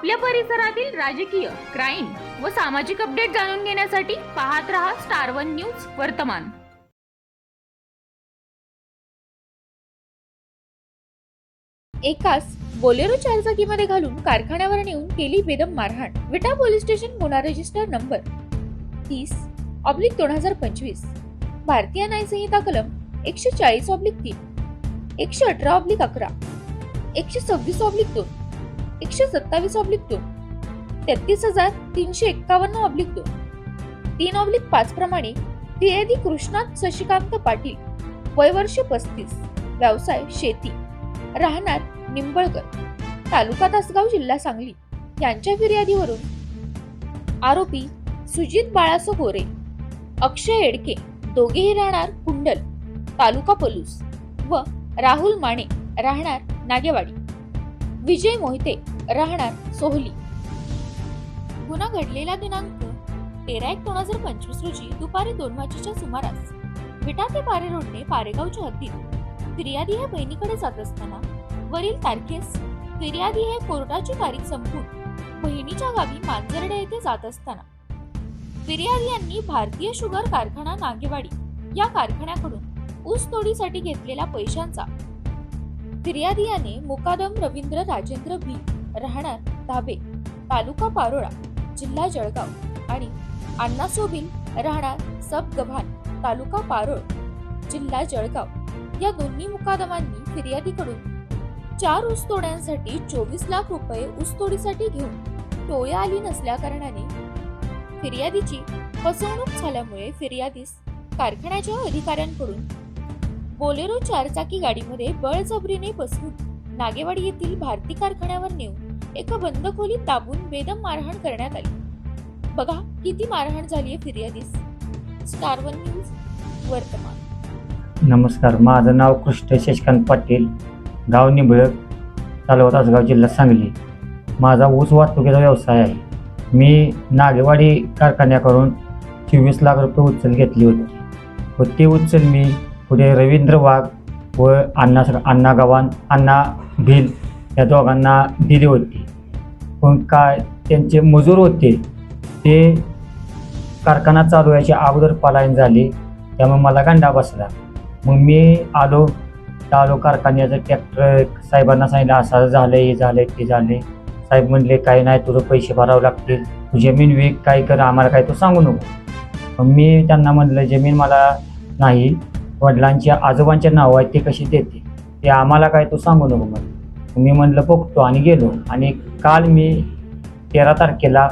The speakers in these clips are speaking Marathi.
आपल्या परिसरातील राजकीय क्राईम व सामाजिक अपडेट जाणून घेण्यासाठी पाहत रहा स्टार वन न्यूज वर्तमान. एकाच बोलेरो चारचाकीमध्ये घालून कारखान्यावर नेऊन केली बेदम मारहाण. विटा पोलीस स्टेशन गुन्हा रजिस्टर नंबर तीस ऑब्लिक दोन हजार पंचवीस. भारतीय न्यायसंहिता कलम एकशे चाळीस ऑब्लिक तीन एकशे अठरा ऑब्लिक अकरा एकशे सव्वीस ऑब्लिक दोन. एकशे सत्तावीस ऑब्लिक दोन. तेहतीस हजार तीनशे एक्कावन्न ऑब्लिक दोन. तीन ऑब्लिक पाच प्रमाणे फिर्यादी कृष्णात शशिकांत पाटील. वयवर्ष पस्तीस. व्यवसाय शेती. राहणार निंबळकर. तालुका तासगाव जिल्हा सांगली. यांच्या फिर्यादीवरून. आरोपी सुजित बाळासो गोरे. अक्षय एडके. दोघेही राहणार कुंडल. तालुका पलूस. व राहुल माने राहणार नागेवाडी. विजय मोहिते. राहणार सोहली. गुन्हा घडलेला दिनांक तेरा एक दोन हजार पंचवीस रोजी दुपारी दोन वाजेच्या सुमारास विटा ते पारे रोडने पारेगावच्या हद्दीत फिर्यादी हे बहिणीकडे जात असताना वरील तारखेस फिर्यादी हे कोर्टाची तारीख संपून बहिणीच्या गावी मांजर्डे येथे जात असताना फिर्यादी यांनी भारतीय शुगर कारखाना नागेवाडी या कारखान्याकडून ऊस तोडीसाठी घेतलेल्या पैशांचा फिर्यादी याने मुकादम रवींद्र राजेंद्र भी राहणार धाबे तालुका पारोळा जिल्हा जळगाव आणि अण्णा सोबिल राहणार सब गव्हाण तालुका पारोळ जिल्हा जळगाव. या दोन्ही मुकादमांनी फिर्यादीकडून चार ऊसतोड्यांसाठी चोवीस लाख रुपये ऊसतोडीसाठी घेऊन टोळ्या आली नसल्याकारणाने फिर्यादीची फसवणूक झाल्यामुळे फिर्यादीस कारखान्याच्या अधिकाऱ्यांकडून बोलेरो चारचाकी गाडीमध्ये बळजबरीने बसवून नागेवाडी येथील भारती कारखान्यावर नेऊन एका बंद खोलीत दाबून बेदम मारहाण करण्यात आली. बघा किती मारहाण झाली आहे फिर्यादीस. स्टार वन न्यूज वर्तमान. नमस्कार माझं नाव कृष्ण शशकांत पाटील गाव निबळक तालुका तासगाव जिल्हा सांगली. माझा ऊस वाहतुकीचा व्यवसाय आहे. मी नागेवाडी कारखान्याकडून चोवीस लाख रुपये उचल घेतली होती. व ती उचल मी पुढे रवींद्र वाघ व अण्णा अण्णा गव्हाण अण्णा भिल या दोघांना दिली होती. पण काय त्यांचे मजूर होते ते कारखाना चालू व्हायच्या अगोदर पलायन झाले त्यामुळे मला गांडा बसला. मग मी आलो आलो कारखान्याचं ट्रॅक्टर साहेबांना सांगितलं असं झालं हे झालं ते झाले साहेब म्हणले काही नाही तुझं पैसे भरावे लागतील. तू जमीन विक काय कर आम्हाला काय तू सांगू नको. मग मी त्यांना म्हणलं जमीन मला नाही वडिलांच्या आजोबांच्या नाव आहे ते कशी देते ते आम्हाला काय तू सांगू नको म्हणलं मी म्हणलं बघतो आणि गेलो आणि काल मी तेरा तारखेला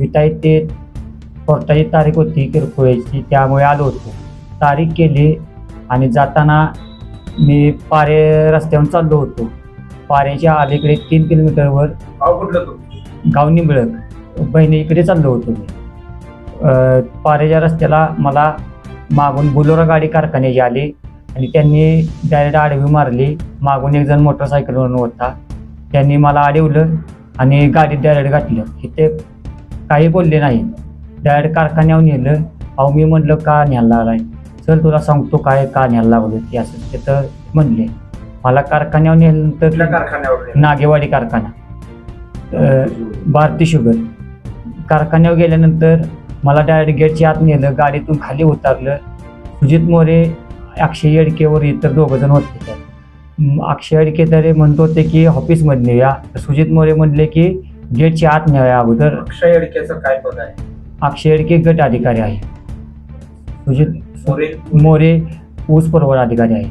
विटाई ते कोर्टाची तारीख होती किरकोळीची त्यामुळे आलो होतो. तारीख केली आणि जाताना मी पारे रस्त्यावर चाललो होतो. पाऱ्याच्या अलीकडे तीन किलोमीटरवर गाव कुठलं तू गाव निंबळक. बहिणीकडे चाललो होतो मी. अ, पाऱ्याच्या रस्त्याला मला मागून बुलोरा गाडी कारखान्याची आली आणि त्यांनी डायरेक्ट आडवी मारली. मागून एक जण मोटरसायकलवरून होता त्यांनी मला अडवलं आणि गाडीत डायरेक्ट घातलं. इथे काही बोलले नाही. डायरेक्ट कारखान्यावर नेलं. अहो मी म्हणलं का न्यायला लागलाय? चल तुला सांगतो काय का न्यायला लागलो ते असं तिथं म्हणले. मला कारखान्यावर नेल्यानंतर कारखान्यावर नागेवाडी कारखाना. भारती शुगर. कारखान्यावर गेल्यानंतर मला डायरेक्ट गेटच्या आत नेलं गाडीतून खाली उतरलं. सुजित मोरे अक्षय येडकेवर इतर दोघं जण होते. त्यात अक्षय येडके तरी म्हणत होते की ऑफिसमध्ये नेऊया तर सुजित मोरे म्हणले की गेटच्या आत न्याव्या अगोदर. अक्षय अडकेचं काय पद आहे? अक्षय येडके गट अधिकारी आहे. सुजित मोरे? मोरे ऊस पुरवठा अधिकारी आहे.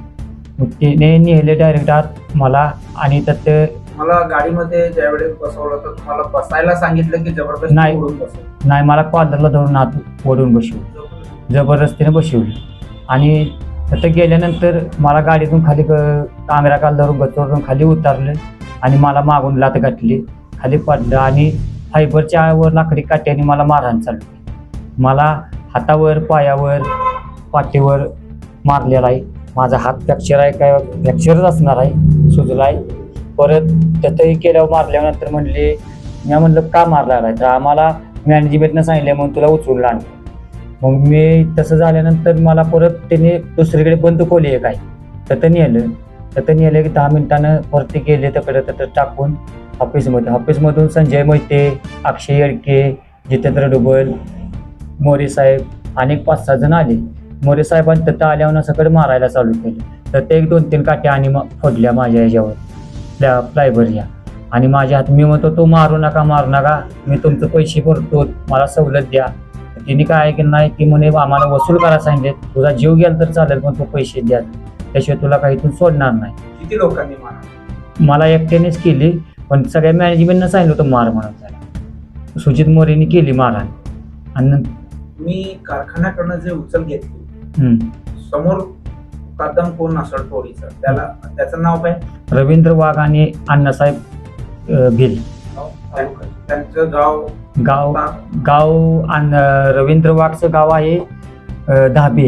मग त्याने नेले डायरेक्ट आत मला आणि त्यात मला गाडीमध्ये ज्यावेळेस बसवलं तर तुम्हाला बसायला सांगितलं की जबरदस्ती नाही. नाही मला कॉलरला धरून आत ओढून बसवलं जबरदस्तीने बसवलं आणि तिथं गेल्यानंतर मला गाडीतून खाली कांगरा काल धरून गचवरून खाली उतरलं आणि मला मागून लात गाठली खाली पडलं आणि फायबरच्या वर लाकडी काट्याने मला मारहाण चालली मला हातावर पायावर पाठीवर मारलेला आहे. माझा हात फ्रॅक्चर आहे काय फ्रॅक्चरच असणार आहे सुजला आहे परत त्यातही केल्यावर मारल्यानंतर म्हणले मी म्हणलं का मारला आहे तर आम्हाला मॅनेजमेंटनं सांगितलं म्हणून तुला उचलून आणलं मग मी तसं झाल्यानंतर मला परत त्याने दुसरीकडे बंद खोली आहे. काय तर नेलं तर नेलं की दहा मिनिटानं वरती गेले तिकडं तिथं टाकून ऑफिसमध्ये ऑफिसमधून संजय मोहिते अक्षय येडके जितेंद्र डुबल मोरे साहेब अनेक पाच सहा जण आले. मोरे साहेबांनी तिथं आल्यावर सगळं मारायला चालू केलं. तर ते एक दोन तीन काट्या आणि फोडल्या माझ्या ह्याच्यावर. त्या प्लायबरच्या आणि माझ्या हात मी म्हणतो तो मारू नका मारू नका. मी तुमचे पैसे भरतो. मला सवलत द्या. तिने काय की नाही ती म्हणे आम्हाला वसूल करायला सांगितले. तुझा जीव गेला तर चालेल पण तू पैसे द्या. त्याशिवाय तुला काही इथून सोडणार नाही. किती लोकांनी मारा मला एकट्यानेच केली पण सगळ्या मॅनेजमेंटनं सांगितलं होतं मार म्हणून त्याला. सुजित मोरेने केली मारहाण. आणि तुम्ही कारखान्याकडनं जे उचल घेतली. समोर कदम कोण असेल टोळीचं त्याला त्याचं नाव काय? रवींद्र वाघ आणि अण्णासाहेब भिल. त्यां- त्यांचं गाव गाव गाव अन्न रवींद्र वाघचं गाव आहे अं, धाबे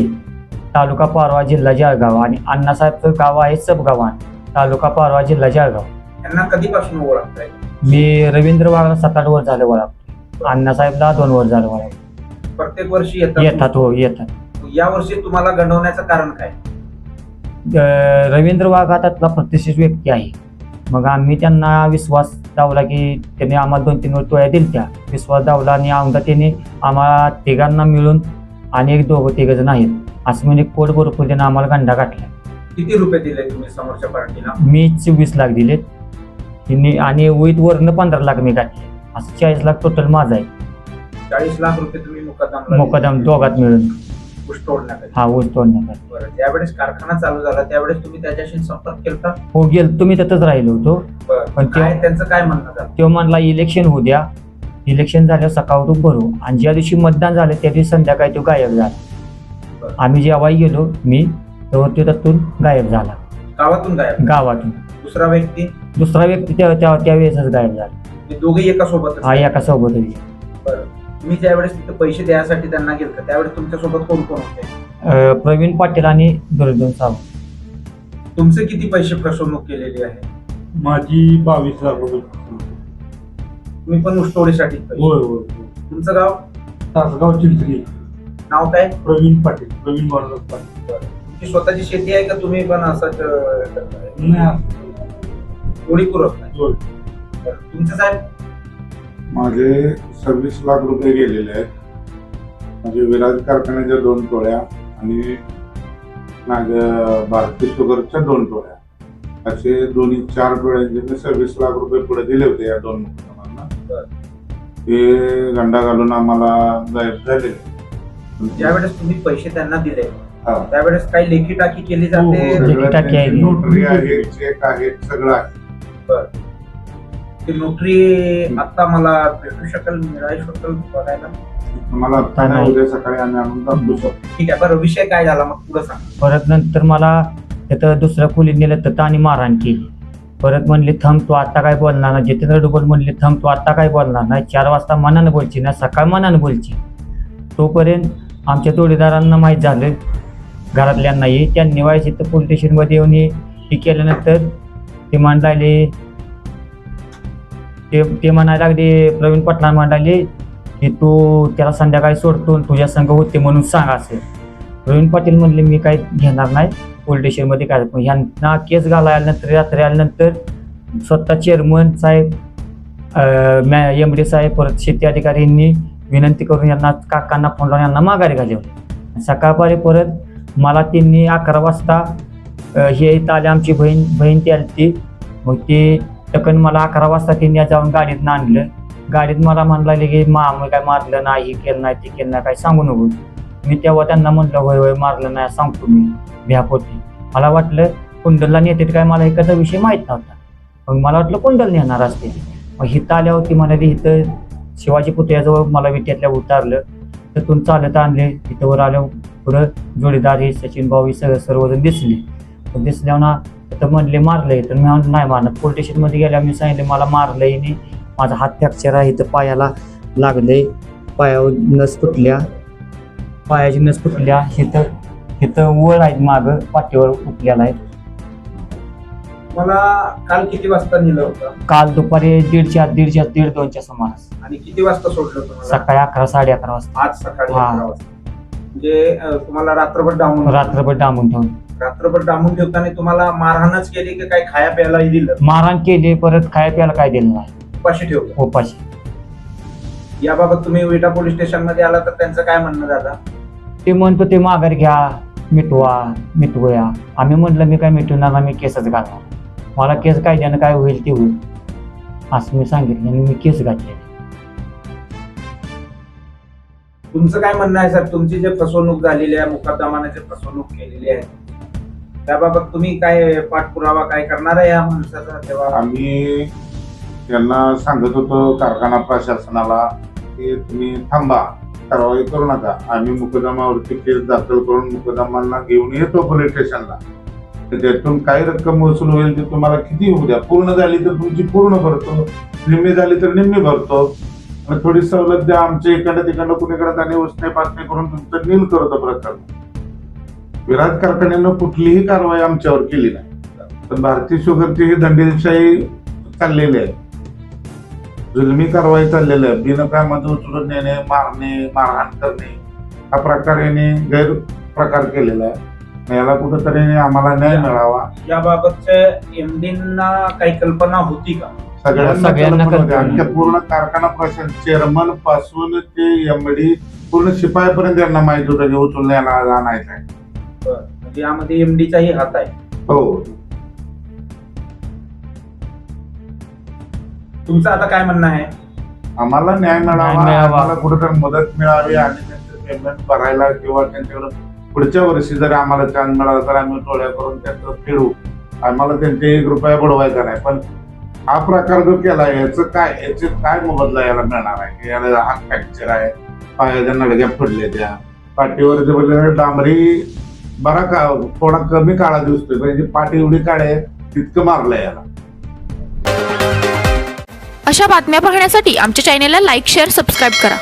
तालुका पारवा जिल्हा जळगाव आणि अण्णासाहेबचं गाव आहे सबगावान तालुका पारवा जिल्हा जळगाव. यांना कधीपासून ओळखताय? मी रवींद्र वाघला सात आठ वर झालं ओळख अण्णासाहेबला दोन वर झालं ओळख प्रत्येक वर्षी येतात? येतात हो येतात. या वर्षी तुम्हाला गंडवण्याचं कारण काय? रवींद्र वाघ हा त्यातला प्रतिष्ठित व्यक्ती आहे. मग आम्ही त्यांना विश्वास दावला की त्यांनी आम्हाला दोन तीन वर टोळ्या दिल्या त्या विश्वास दावला आणि आमदा त्यांनी आम्हाला तिघांना मिळून आणि एक दोघं तिघ जण आहेत. असं म्हणजे कोट बरोबर त्यानं आम्हाला गंडा गाठला किती रुपये दिले तुम्ही समोरच्या पार्टीला? मी चोवीस लाख दिलेत. त्यांनी आणि उईत वरनं पंधरा लाख मी गाठले असं चाळीस लाख टोटल माझा आहे. चाळीस लाख रुपये तुम्ही मुकदम मोकदम दोघात मिळून. ऊस तोडण्यासाठी हा ऊस तोडण्याचा बरं ज्यावेळेस कारखाना चालू झाला त्यावेळेस तुम्ही त्याच्याशी संपर्क केला हो गेल तुम्ही तिथंच राहिलो होतो. पण ते- काय त्यांचं काय म्हणणं झालं? तो म्हणला इलेक्शन होऊ द्या. इलेक्शन झाल्यावर सकाळून भरू. आणि ज्या दिवशी मतदान झालं त्या दिवशी संध्याकाळी तो गायब झाला. बरं. आम्ही जेव्हा गेलो मी तेव्हा तो त्यातून गायब झाला. गावातून गायब गावातून. दुसरा व्यक्ती? दुसरा व्यक्ती त्या त्या त्यावेळेसच गायब झाला. हे दोघे एका सोबतच? हा एका सोबत होती. तुम्ही ज्यावेळेस तिथे पैसे द्यायसाठी त्यांना गेलं त्यावेळेस तुमच्यासोबत कोण कोण होते? अं, प्रवीण पाटील आणि दुर्जन सावंत. तुमचे किती पैसे फसवणूक केलेली आहे? माझी बावीस लाख रुपये तुम्ही पण पैसे. होय होय होय. तुमचं गाव? तासगाव चिंचणी. नाव काय? प्रवीण पाटील प्रवीण बाळासाहेब पाटील. तुमची स्वतःची शेती आहे का तुम्ही पण असंच अं, करताय? नाही. कोणी पुरत नाही? होय. बरं. तुमचं साहेब? माझे सव्वीस लाख रुपये गेलेले आहेत म्हणजे विराज कारखान्याच्या दोन टोळ्या आणि नाग भारती शुगरच्या दोन टोळ्या असे दोन्ही चार टोळ्यांचे मी सव्वीस लाख रुपये पुढे दिले होते या दोन बरं. ते गंडा घालून आम्हाला गायब झाले ज्यावेळेस तुम्ही पैसे त्यांना दिले हा. त्यावेळेस काही लेखी टाकी केली हो, जाते हो. लेखी टाकी आहे. नोटरी आहे चेक आहे सगळं आहे ती नोटरी आता मला भेटू शकेल मिळायला शकेल बघायला? मला आता नाही, उद्या सकाळी आम्ही आणून दाखवू शकतो. ठीक आहे बरं विषय काय झाला मग? पुढे सांग. परत नंतर मला तिथं दुसऱ्या खोलीत नेलं तर आणि मारहाण केली. परत म्हणले थंब तू आता काय बोलणार नाही? जितेंद्र डुबल म्हणले थंब तू आता काय बोलणार नाही? चार वाजता मनानं बोलची ना सकाळ मनानं बोलची. तोपर्यंत आमच्या जोडीदारांना माहीत झालं घरातल्यांनाही. त्यांनी व्हायचे तर पोलीस स्टेशनमध्ये येऊन हे केल्यानंतर ते म्हणायला लागले ते ते म्हणायला लागले प्रवीण पटला म्हणाले की तू त्याला संध्याकाळी सोडतो तुझ्या संघ होते म्हणून सांग असेल प्रवीण पाटील म्हणले मी काही घेणार नाही पोलीस स्टेशनमध्ये काय पण. ह्यांना केस घालायनंतर आल्यानंतर रात्री आल्यानंतर स्वतः चेअरमन साहेब मॅ एम डी साहेब परत शेती अधिकाऱ्यांनी विनंती करून यांना काकांना फोन लावून यांना माघारी घालवले. सकाळपारी परत मला त्यांनी अकरा वाजता हे इथं आले आमची बहीण बहीण ती आली ती मग ती टकन मला अकरा वाजता त्यांनी जाऊन गाडीत आणलं. गाडीत मला म्हणला की माम काय मारलं नाही हे केलं नाही ते केलं नाही काय सांगू नको. मी तेव्हा त्यांना म्हटलं होय होय मारलं नाही सांगतो मी भ्यापोटी मला वाटलं कुंडलला नेते काय मला एखादा विषय माहीत नव्हता. मग मला वाटलं कुंडल नेणार असते. मग हिथं आल्यावरती म्हणाली इथं शिवाजी पुतळ्याजवळ मला विट्यातल्या उतारलं तिथून चालत आणले तिथं वर आलं पुढं जोडीदार हे सचिन भाऊ हे सगळं सर्वजण दिसले. पण दिसल्यावर तर म्हणले मारलंय तर मी म्हणलं नाही मारलं पोलीस स्टेशनमध्ये गेल्या मी सांगितलं मला मारलंय नाही. माझा हात फ्रॅक्चर आहे इथं. पायाला लागले पायावर नस फुटल्या. पायाची नस फुटल्या. इथं इथं वळ आहेत मागं. पाठीवर उठलेला आहे मला काल किती वाजता नेलं होतं? काल दुपारी दीडच्या दीडच्या दीड दोनच्या सुमारास. आणि किती वाजता सोडलं सकाळी अकरा साडे अकरा वाजता. आज सकाळी हा. अकरा वाजता. म्हणजे अं, तुम्हाला रात्रभर डाऊन रात्रभर डांबून ठेवून. रात्रभर डांबून ठेवताना तुम्हाला मारहाणच केली की काय खाया प्यायलाही दिलं? मारहाण केली परत खाया प्यायला काय दिलं नाही. उपाशी ठेवलं. उपाशी. याबाबत तुम्ही विटा पोलीस स्टेशनमध्ये आला तर त्यांचं काय म्हणणं दादा? ते म्हणतो ते माघार घ्या मिटवा मिटवूया. आम्ही म्हटलं मी काय मिटवणार नाही, मी केसच घालणार. मला केस कायद्यानं काय होईल ते होईल. असं मी सांगितलं आणि मी केस घातले तुमचं काय म्हणणं आहे सर तुमची जे फसवणूक झालेली आहे मुकद्दमाने जे फसवणूक केलेली आहे त्याबाबत तुम्ही काय पाठपुरावा काय करणार आहे या माणसाचा तेव्हा? आम्ही त्यांना सांगत होतो कारखाना प्रशासनाला की तुम्ही थांबा कारवाई करू नका. आम्ही मुकदमावरती केस दाखल करून मुकदमांना घेऊन येतो पोलीस स्टेशनला तर त्यातून काही रक्कम वसूल होईल ते तुम्हाला किती होऊ द्या. पूर्ण झाली तर तुमची पूर्ण भरतो. निम्मी झाली तर निम्मी भरतो. आणि थोडी सवलत द्या. आमच्या इकडं तिकडं कुणीकडे जाणे उसने पासने करून तुमचं नील करतो प्रकरण. विराट कारखान्यानं कुठलीही कारवाई आमच्यावर केली नाही. पण भारतीय शुगरची ही दंडेलशाही चाललेली आहे जुलमी कारवाई चाललेली आहे. बिनकामाचं उचलून नेणे मारणे मारहाण करणे हा प्रकार याने गैर प्रकार केलेला आहे. याला कुठंतरी आम्हाला न्याय मिळावा. याबाबतच्या एमडींना काही कल्पना होती का? सगळ्यांना पूर्ण कारखाना प्रशासन चेअरमनपासून ते एमडी पूर्ण शिपायापर्यंत यांना माहिती होतं की उचलून याला आणायचं आहे. बरं. म्हणजे यामध्ये एमडीचाही हात आहे. हो. तुमचं आता काय म्हणणं आहे? आम्हाला न्याय मिळावा न्याय मिळावा. आम्हाला कुठेतरी मदत मिळावी आणि त्यांचं पेमेंट भरायला किंवा त्यांच्याकडे पुढच्या वर्षी जर आम्हाला चान्स मिळाला तर आम्ही टोळ्या करून त्यांचं फिरू. आम्हाला त्यांचे एक रुपया बुडवायचा नाही पण हा प्रकार जो केला याचं काय याचे काय मोबदला याला मिळणार आहे? की याला हात फ्रॅक्चर आहे. पायाच्या नडग्या फुडले त्या. पाठीवर जे बोलले डांबरी बरा का थोडा कमी काळा दिसतोय म्हणजे पाठी एवढी काळे तितकं मारलंय याला. अशा बातम्या पाहण्यासाठी आमच्या चॅनेलला लाईक शेअर सबस्क्राईब करा.